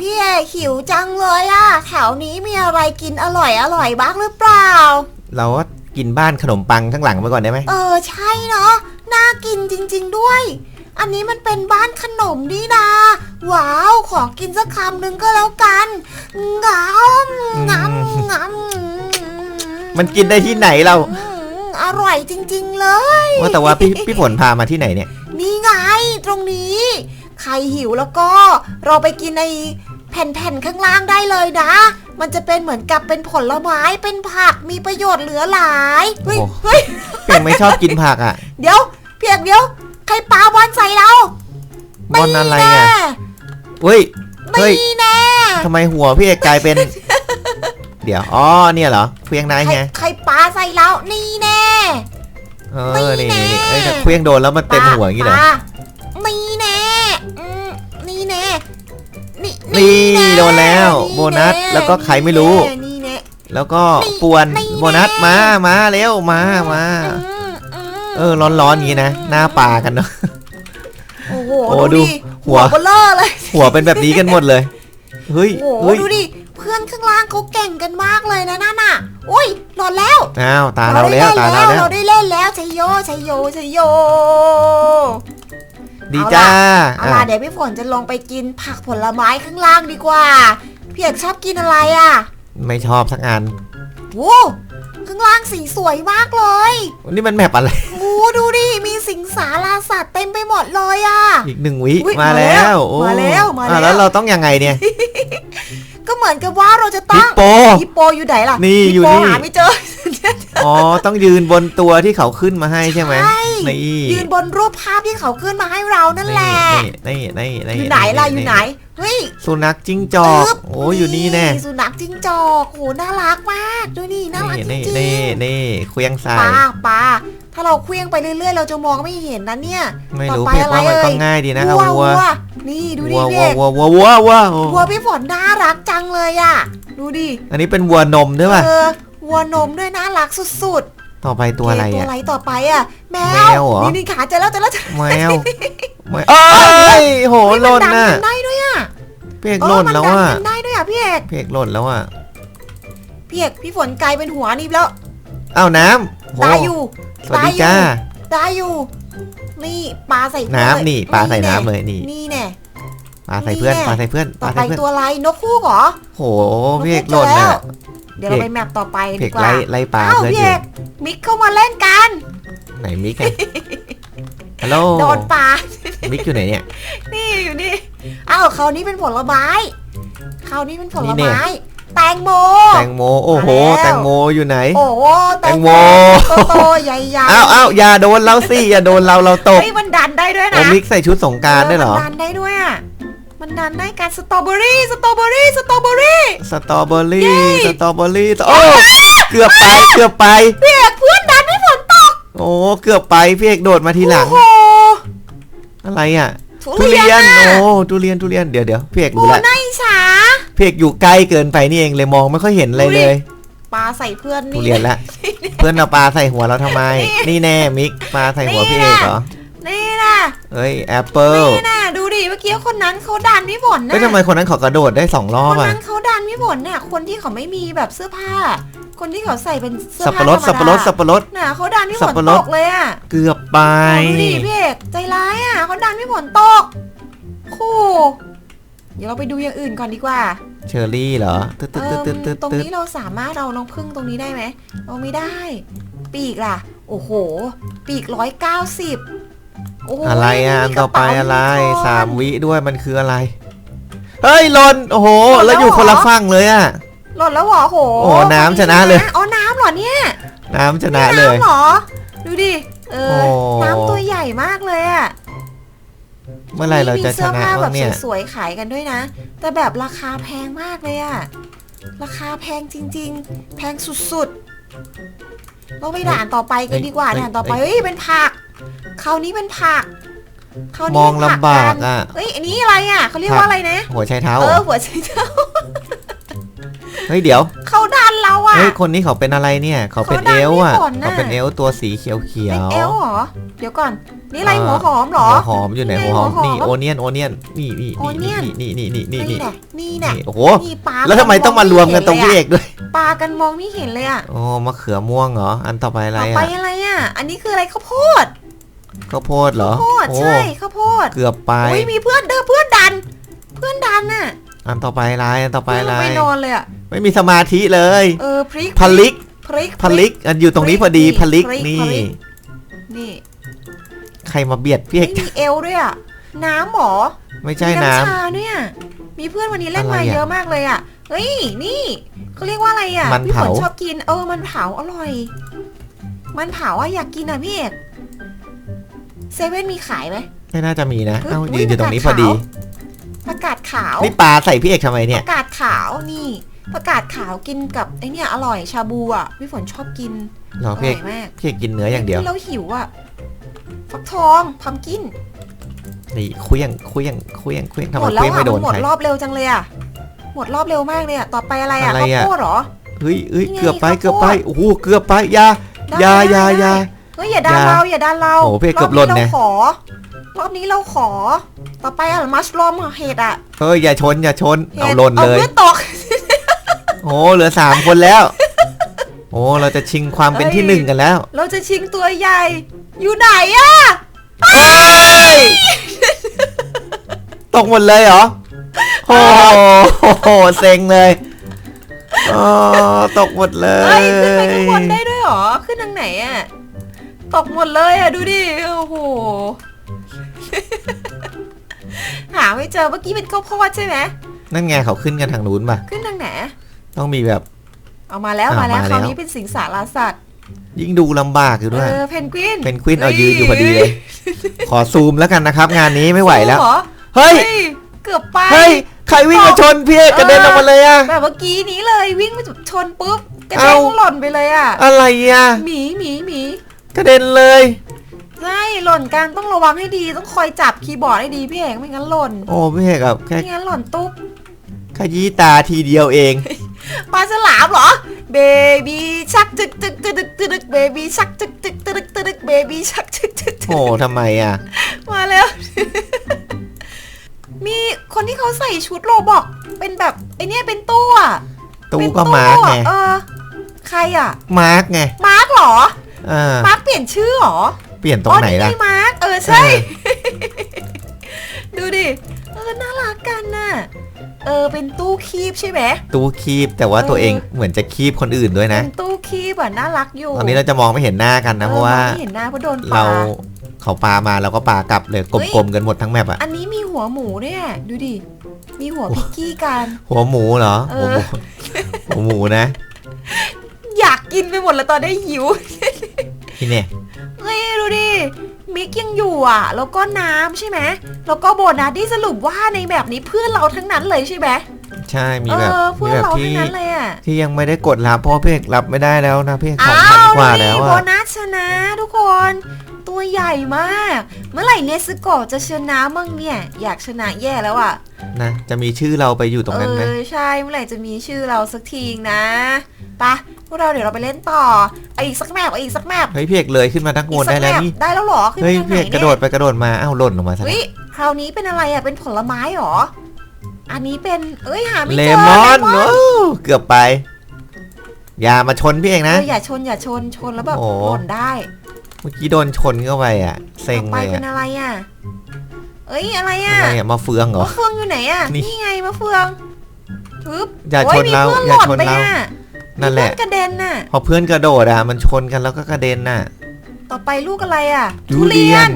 พี่เอกหิวจังเลยอะแถวนี้มีอะไรกินอร่อยอร่อยบ้างหรือเปล่า เราก็กินบ้านขนมปังข้างหลังไปก่อนได้ไหมเออใช่เนาะน่ากินจริง ๆด้วย อันนี้มันเป็นบ้านขนมนี่นาว้าวขอกินสักคำหนึ่งก็แล้วกันงามงามงามมันกินได้ที่ไหนเรา อืมอร่อยจริง ๆ เลย ว่าแต่ว่าพี่พี่ฝนพามาที่ไหนเนี่ย นี่ไงตรงนี้ ใครหิวแล้วก็เราไปกินในแผ่นๆข้างล่างได้เลยนะ มันจะเป็นเหมือนกับเป็นผลไม้เป็นผักมีประโยชน์เหลือหลายเฮ้ยโอ้ เฮ้ยเพียงไม่ชอบกินผักอะเดี๋ยวเพียกเดี๋ยว ใครปาบอลใส่เราบอลอะไรแน่อะเฮ้ย เฮ้ยนี่แน่ทำไมหัวพี่เอกกลายเป็น เดี๋ยว อ๋อ เนี่ยเหรอเพียงนายใครไง ใครปาใส่เรานี่แน่ เออ นี่นี่นี่แน่เอ้ยถ้าเพียงโดนแล้วมันเต็มหัวอย่างนี้เหรอ ปานี่แน่อืมนี่ แน่นี่นี่แโดนแล้วนี่โบนัสน่แล้วก็ใครไม่รู้ นี่แน่นี่แน่แล้วก็นี่ปวนนี่โบนัสแน่มามาเร็วมามาอืมอืมเออร้อนๆอย่างนี้นะหน้าปลากันเนาะโอ้โหโอ้ดูดูดิหัหัววเบลเลอร์เลยหัวเป็นแบบนี้กันหมดเลยเฮ้ยโอ้โหเฮ้ยดูดิเพื่อนข้างล่างเขาเก่งกันมากเลยนะนั่นน่ะโอ้ยหลอนแล้วอ้าวตาเราได้แล้วเล่นตาเราแล้วเราได้เล่นแล้วชัยโยชัยโยชัยโย ดีจ้าเอาอะล่ะเดี๋ยวพี่ฝนจะลงไปกินผักผลไม้ข้างล่างดีกว่า พี่เอกชอบกินอะไรอะ ไม่ชอบสักอันโว้ข้างล่างสีสวยมากเลยนี่มันแมปอะไรโอ้ดูดิ มีสิงสาราสัตว์เต็มไปหมดเลยอะ อีกหนึ่งวิอุ๊ยมามาแล้แล้ววโอ้มาแล้ว มาแล้วอะแล้วเราต้องยังไงเนี่ย ก็เหมือนกับว่าเราจะฮิต้ปองโปฮิปโปอยู่ไหนล่ะ นี่ฮิปอยู่โปนี่หาไม่เจอ อ๋อ ต้องยืนบนตัวที่เขาขึ้นมาให้ใช่ไหมใช่ นี่ยืนบนรูปภาพที่เขาขึ้นมาให้เรานั่นแหละนี่นี่นี่อยู่ไหนล่ะอยู่ไหนเฮ้ยสุนัขจิ้งจอกปึ๊บโอ้อยู่นี่แน่สุนัขจิ้งจอกโหน่ารักมากดูนี่น่ารักนี่จนี่รินี่งนี่เคลียงๆทราปลายปลาถ้าเราเคลี้ยงไปเรื่อยๆ เราจะมองไม่เห็นนะเนี่ยไม่รู้ต่อไปเพียงว่ามันอะไรเอ่ยก็ง่ายดีนะเอาวัววัววัวนี่ดูดิวัวพี่วัเอวกวัววัววัววัววัวพี่ฝนน่ารักจังเลยอะดูดิอันนี้เป็นวัวนมด้วยป่ะเออวัวนมด้วยน่ารักสุดต่อไปๆตัวอะไรโเคตัวอะอะไรต่อไปอะ แมแมวเหรอ นี่นี่ขาเจอแล้วเจอแล้วเจอแมวแมวเอ้ยโหเฮ้ยหล่นมัน่ะดักันได้ด้วยอะเพียกเออหล่นมันแล้วดัอะกันได้ด้วยอะพี่เอกเพียกหล่นแล้วอะพี่เอกพี่ฝนกลายเป็นหัวนี่แล้วอ้าวน้ำโหได้อยู่สวัสดีจ้าได้อยู่ นี่ปลาใส่เพื่อน้ำนี่ปลาใส่น้ำเลยนี่นี่แน่ปลาใส่เพื่อนนี่แน่ปลาใส่เพื่อนปต่อลาไปใส่เพื่อนตัวอะไรนกคู่เหรอ โหพี่เอกหล่นน่ะ เดี๋ยวเราไปแมปต่อไปเพีดียกกว่าไล่ไล่ปลาอ้าวเพื่อนพี่อเอยู่ กมิกเข้ามาเล่นกัน ไหนมิกอะฮัลโหลโดนปลา มิกอยู่ไหนเนี่ย นี่อยู่นี่อ้าวคราวนี้เป็นผลไม้คราวนี้เป็นผลนี่แน่ไม้แตงโม แตงโม โอ้โห มาแล้ว แตงโมอยู่ไหน โอ้โหแตงโมแตงโม โตๆใหญ่ๆอ้าวอ้าวอย่าโดนเราสิ อย่าโดนเรา เราตกเฮ้ยมันดันได้ด้วยโอ้นะมิกใส่ชุดสงกรารได้วยเหรอ มันดันได้ด้วยอะมันดันได้การสตรอเบอรี่สตรอเบอรี่สตรอเบอรี่ สตรอเบอรี่ เย้ สตรอเบอรี่ โอ้ เกือบไป เกือบไปพี่เอก โอ้เกือบไปพี่เอกโดดมาทีหลังโอ้โหอะไรอะ ทุทุเรีเรียยนนอะโอ้ทุเรียนทุเรียนเดี๋ยวเดี๋ยวพี่เอกโอ้รู้แล้วน่าอิจฉาพี่เอกอยู่ใกล้เกินไปนี่เองเลยมองไม่ค่อยเห็นอะไรดูดิเลยปลาใส่เพื่อนทุนี่เรียนละ เพื่อนเอาปลาใส่หัวเราทำไมนี่นี่แน่มิกปลาใส่หัวนี่พี่เอกน่ะเหรอนี่นะ เอ้ยแอปเปิลนี่นะดูดิเมื่อกี้คนนั้นเขาดันพี่ฝนนะเฮ้ยทำไมคนนั้นเขากระโดดได้สองรอคบนอะนั้นเขาดันพี่ฝนเนี่ยคนที่เขาไม่มีแบบเสื้อผ้า คนที่เขาใส่เป็นเสื้อสับผ้าปะรดธสับปะรดสับปะรด น่ะเขาดันพี่ฝสับนปะรตดกเลยอะเกือบไปดูดิพี่เอกใจร้ายอะเขาดันพี่ฝนตกคู่เดี๋ยวเราไปดูอย่างอื่นก่อนดีกว่าเชอรี่เหรอตึ๊ดเอตึ๊ดอตึ๊ดตึ๊ดตรงตึ๊ดนี้เราสามารถเราลองพึ่งตรงนี้ได้ไหมเราไม่ได้ ปีกล่ะ โอ้โห ปีกร้อยเก้าสิบ โอ้โหอะไรอะอันมีกต่อระไปเป๋าอะไรยูนิคอร์นสามวิด้วยมันคืออะไร เฮ้ยหลนโอ้โหหล่นแล้วแล้วอยู่คนละเหรอฝั่งเลยอะ หล่นแล้วเหรอโหโอ้โหน้ำชนะเลย อ๋อน้ำเหรอเนี่ยน้ำชนะเลย น้ำเหรอ ดูดิ เออโอ้น้ำตัวใหญ่มากเลยอะเมื่อไหรเราจะชนะมีเสื้อผ้าแบบ้าบงเนี่ยสวยๆขายกันด้วยนะ แต่แบบราคาแพงมากเลยอะราคาแพงจริง ๆ แพงสุดๆเราไปด่านต่อไปกันดีกว่าเฮ้ยด่านต่อไป เฮ้ยเฮ้ยเป็นผัก คราวนี้เป็นผักคราวมนี้องเป็นผัลำบากนอะ เฮ้ยอันนี้อะไรอะเขาเรียกผักว่าอะไรนะ หัวไชเท้าเอเหรออหัวไชเท้าเฮ้ยเดี๋ยวเขาดันเราอะ เฮ้ยคนนี้เขาเป็นอะไรเนี่ย เขาเป็นเขาดัเอนลอะพี่ฝนน่ะ เขาเป็นเอลตัวสีเขียวเขียเป็นว เอลเหรอ เดี๋ยวก่อน นี่อะไรหัวหอมเหรอ หัวหอมอยู่ไหนนี่หัวหอมหัวหอมนี่โอเนียนโอเนียนนี่นี่โอเนีนี่ยน นี่นี่นี่นี่นี่นี่แหละนี่แหละนี่โอ้โหนี่ปลาแล้วทำไมต้องมารวมกันตรงพี่เอกด้วยปลากันมองไม่เห็นเลยอะโอ้มะเขือม่วงเหรออันต่อไปอะไรต่อไปอะอะไรอะ อันนี้คืออะไรข้าวโพด ข้าวโพดเหรอข้าวโพดโอ้ใช่ข้าวโพดเกือบไปโอ้ยมีเพื่อนเด้อเพื่อนดัน เพื่อนดันน่ะอันต่อไปอะไรอันต่อไปเพื่อนอะไรลงไปนอนเลยอะไม่มีสมาธิเลยเออพริกพลิกพริกพลิกอันอยู่ตรงนี้พอดีพลิกพริกนี่พริกนี่ ใครมาเบียดพี่เอไม่กมีเอวด้วยอะน้ำหรอไม่ใช่มีน้ำชาเนี่ยมีเพื่อนวันนี้เล่นอะไรมาอะเยอะมากเลยอะเฮ้ยนี่เขาเรียกว่าอะไรอะมันพี่ฝนเผาชอบกินเออมันเผาอร่อย มันเผาอะอยากกินอะพี่เอก เซเว่นมีขายไหม ไม่น่าจะมีนะเฮ้ยเอ้าอุ๊ยยืนอยู่ตรงนี้พอดีประกาศขาวนี่ปลาใส่พี่เอกทำไมเนี่ยประกาศขาวนี่ ประกาศขาวกินกับไอเนี่ยอร่อยชาบูอะพี่ฝนชอบกินเหรออพี่ร่เออกยมากพี่เอกกินเนื้ออย่างเดียว เราหิวอะฟักทองพัมกินนี่คุยงคุยงคุยงคุยงทำหมไมดแล้คุวยงอะไม่โดมันนหมดใคร รอบเร็วจังเลยอะหมดรอบเร็วมากเลยอะต่อไปอะไรอะอะไรข้าวอะ โพดเหรอ เฮ้ยเฮ้ยนี่ไงเกือบไปข้าวโพด เกือบไป โอ้โห เกือบไปอยาได้อยาได้อยาได้อยา เฮ้ยอย่าดันอย่าเราอย่าดันเราโอ้โหพี่เกือบหล่นรอบเนี่นี้ยเราขอรอบนี้เราขอ ต่อไปอะมัชลอมเห็ดอะเฮ้ยอย่าชนอย่าชนเห็เอาดหล่นเลยเพื่อนตก โอ้เหลือสามคนแล้ว โอ้เราจะชิงความเป็นเอ้ยที่หนึ่งกันแล้วเราจะชิงตัวใหญ่ อยู่ไหนอะเฮ้ยตกหมดเลยเหรอโอ้โหเซ็งเลยอ๋อตกหมดเลเฮ้ยยขึ้นไปข้างบนได้ด้วยเหรอ ขึ้นทางไหนอะ ตกหมดเลยอะดูดิ โอ้โห หาไม่เจอเมื่อกี้เป็นข้าวโพดใช่ไหม นั่นไงเขาขึ้นกันทางนู้นป่ะ ขึ้นทางไหน ต้องมีแบบ เอามาแล้วอะมาแล้วมาคแล้วราวนี้เป็นสิงสารสัตว์ ยิ่งดูลำบากอยู่ด้วยเออเพนกวินเป็นควินเอายืนอยู่พอดีเลย ขอซูมแล้วกันนะครับ งานนี้ไม่ไหวแล้ว สู้เรอเฮ้ย เกือบไป เฮ้ย ใครวิ่งมาชนพี่เอกกระเด็นออกมาเลยอะ แบบเมื่อกี้นี้เลยวิ่งมาจุดชนปุ๊บกระเอ้าเด็นหล่นไปเลยอะอะไรอะหมีหมีหมี กระเด็นเลย ใช่หล่นกันต้องระวังให้ดีต้องคอยจับคีย์บอร์ดให้ดีพี่เอกไม่งั้นหล่นโอ้พี่เอกแบบแค่ไม่งั้นหล่นตุ๊บขยี้ตาทีเดียวเองปลาฉลามเหรอเบบี้ชักจึกจึกตึกตึกตึกเบบี้ชักจึกจึกตึกตึกเบบี้ชักจึกจึกโอ้ทำไมอะมาแล้ว มีคนที่เขาใส่ชุดโรบอกเป็นแบบไอเนี้ยเป็นตู้อะตู้เป็นก็มาร์กอะไงเออใครอะ มาร์กไง มาร์กเหรอ เออมาร์กเปลี่ ยนชื่อเหรอเปลี่ยนตรงไหนอ๋อล่ะไงมาร์กเออใช่ ดูดิ เออน่ารักกันน่ะ เออเป็นตู้คีบใช่ไหม ตู้คีบแต่ว่าเออตัวเองเหมือนจะคีบคนอื่นด้วยนะ เป็นตู้คีบอะน่ารักอยู่ ตอนนี้เราจะมองไม่เห็นหน้ากันนะเพราะว่าออมองไม่เห็นหน้าเพราะโดนปเราลาเขาปลามาเราก็ปลากลับเลยเฮ้ยกลมๆกันหมดทั้งแมปอะอันนี้มีหัวหมูด้วยอะดูดิ มีหัวพิกกี้กัน หัวหมูเหรอเอหัวอหมูหัวหมูนะ อยากกินไปหมดแล้วตอนได้หิว ที่เนี่ยเฮ้ยดูดิมิกยังอยู่อะ แล้วก็น้ำใช่ไหมแล้วก็โบนัสที่สรุปว่าในแบบนี้เพื่อนเราทั้งนั้นเลยใช่ไหมใช่มีเอแบบอมีเพื่อนแบบเราที่ทั้งนั้นเลยอะที่ยังไม่ได้กดรับเพราะว่าพี่เอกรับไม่ได้แล้วนะพี่เอกสองอ้าพันวกว่านี่แล้วโบอะนัสชนะทุกคน ตัวใหญ่มาก เมื่อไหร่เนสโกะจะชนะมั่งเนี่ย อยากชนะแย่แล้วอะ นะจะมีชื่อเราไปอยู่ตรงนั้นไหมเออใช่เมื่อไหร่จะมีชื่อเราสักทีนะไปะพวกเราเดี๋ยวเราไปเล่นต่อเอาอีกสักแมปเอาอีกสักแมปเฮ้ยพี่เอกเลยขึ้นมาทั้งอีบกนสัได้แมแล้วปนี่ได้แล้วเหรอขึ้นเฮ้ยทางไหนพี่เอกกเนี่ระยโดดไปกระโดดมาอ้าวหล่นลงมาซะเฮ้ยคราวนี้เป็นอะไรอะเป็นผลไม้เหรอ อันนี้เป็นเอ้ยหาไม่เลเจอมอนเลโอ้เกือบไป อย่ามาชนพี่เอกเอนะออย่าชนอย่าชนชนแล้วแบบโอ้หล่นได้ เมื่อกี้โดนชนเข้าไปอะ เซ็งต่อไปเลยเป็อะนอะไรอะ เอ้ยอะไรอะอะไรอะมาเฟืองเหรอ มะเฟืองอยู่ไหนอะ นี่นี่ไงมะเฟืองปึ๊บอย่าโอ้ชนมีเราเพื่อนอหย่าล่นชนไปเราอะนั่นแหละ มีเพื่อกระเด็นน่ะ พอเพื่อนกระโดดอะ มันชนกันแล้วก็กระเด็นน่ะ ต่อไปลูกอะไรอะทุเรียน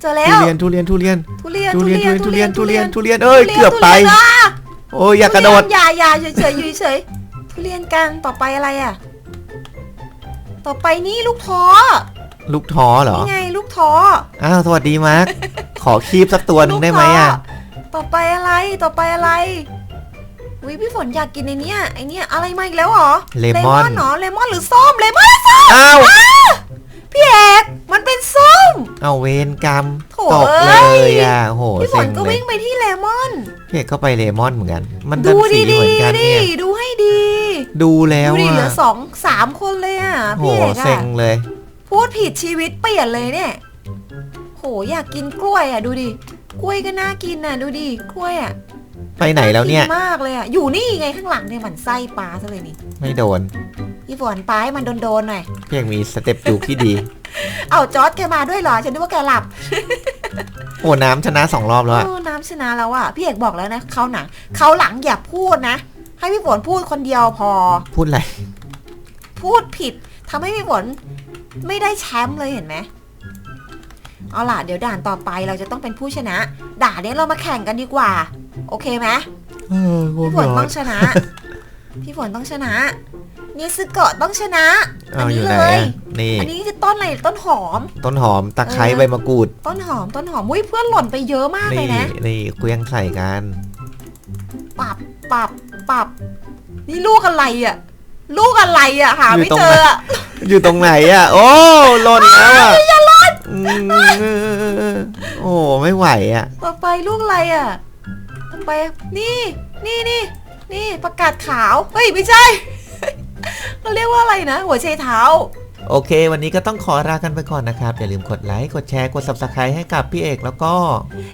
เจอแล้ทุวเรียนทุเรียนทุเรียนทุเรียนทุเรียนทุเรียนทุเรียนทุเรียนทุเอ้ยรีนเกือบไป ทุเรียนอะโอ้ยอย่ากระโดด ทุเยนอย่าอย่าเฉยเฉยๆอยู่เฉยๆทุเรียนกันต่อไปอะไรอะ ต่อไปนี่ลูกท้อ ลูกท้อเหรอ นี่ไงลูกท้ออ้าว สวัสดีมาร์ค ขอคีบสักตัวหนึ่งได้ไหมอะ ลูกท้ต่อไปอะไรต่อไปอะไรวิพี่ฝนอยากกินไอเนี้ยไอเนี้ยอะไรมาอีกแล้วเหรอเลมอน เหรอเลมอนหรือส้มเลมอนส้มอ้าว พี่เอกมันเป็นส้ม เอาเวรกรรม โถตกเอ้เลยยอะโอ้โหพี่ฝเซ็นงก็เลยวิ่งไปที่เลมอนพี่เอกก็ไปเลมอนเหมือนกัน มันดูดันสีดีเหมือนกันๆดิเนี่ยดูให้ดีดูแล้วดูดิเหลืออะสองสามคนเลยอะโหพี่เอกเซ็อะงเลย พูดผิดชีวิตเปลี่ยนเลยเนี่ย โหอยากกินกล้วยอะดูดิ กล้วยก็น่ากินน่ะดูดิ กล้วยอะไปไหนแล้วเนี่ยากิมากเลยอะ อยู่นี่ไงข้างหลังเนี่ยหมันไส้ปลาซะเลยนี่ไม่โดนพี่ฝนปลาให้มันโดนๆหน่อยพี่เอกมีสเต็ปจูกที่ดี เอาจอร์ดแกมาด้วยเหรอ ฉันนึกว่าแกหลับโอ้น้ำชนะสองรอบแล้วอะโอ้น้ำชนะแล้วอะ พี่เอกบอกแล้วนะเขาวหนังเขาวหลังอย่าพูดนะ ให้พี่ฝนพูดคนเดียวพอ พูดอะไร พูดผิดทำให้พี่ฝน ไม่ได้แชมป์เลยเห็นไหมเอาล่ะเดี๋ยวด่านต่อไปเราจะต้องเป็นผู้ชนะ ด่านนี้เรามาแข่งกันดีกว่า โอเคไหมเออพี่ฝนต้องชนะ พี่ฝนต้องชนะนิสโกะต้องชนะ อันเอาอนี้ยู่เลไหนยอะนี่อันนี้คือต้นอะไรต้นหอม ต้นหอมตะไคร้เออใบมะกรูด ต้นหอมต้นหอมอุ้ยเพื่อนหล่นไปเยอะมากเลนี่ยนะนี่เคลี้ยงใส่กันปับปับปับนี่ลูกอะไรอะ ลูกอะไรอะหาไม่เจออะอยู่ตรงไหนอะโอ้หล่นแล้วอะอย่าหล่นโอ้ไม่ไหวอะต่อไปลูกอะไรอะต่อไปนี่นี่นี่นี่ประกาศขาวเฮ้ยไม่ใช่เขาเรียกว่าอะไรนะ หัวไชเท้าโอเค วันนี้ก็ต้องขอลากันไปก่อนนะครับ อย่าลืมกดไลค์ กดแชร์ กด subscribe ให้กับพี่เอกแล้วก็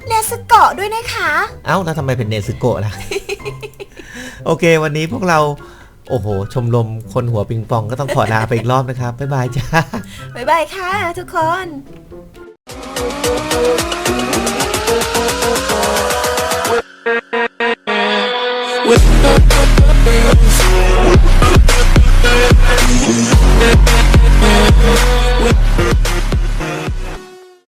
เนสโกะด้วยนะคะ เอ้า แล้วทำไมเป็นเนซึโกะล่ะ โอเค วันนี้พวกเรา โอ้โห ชมรมคนหัวปิงปองก็ต้องขอลาไปอีกรอบนะครับ บ๊ายบายจ้า บ๊ายบายค่ะทุกคน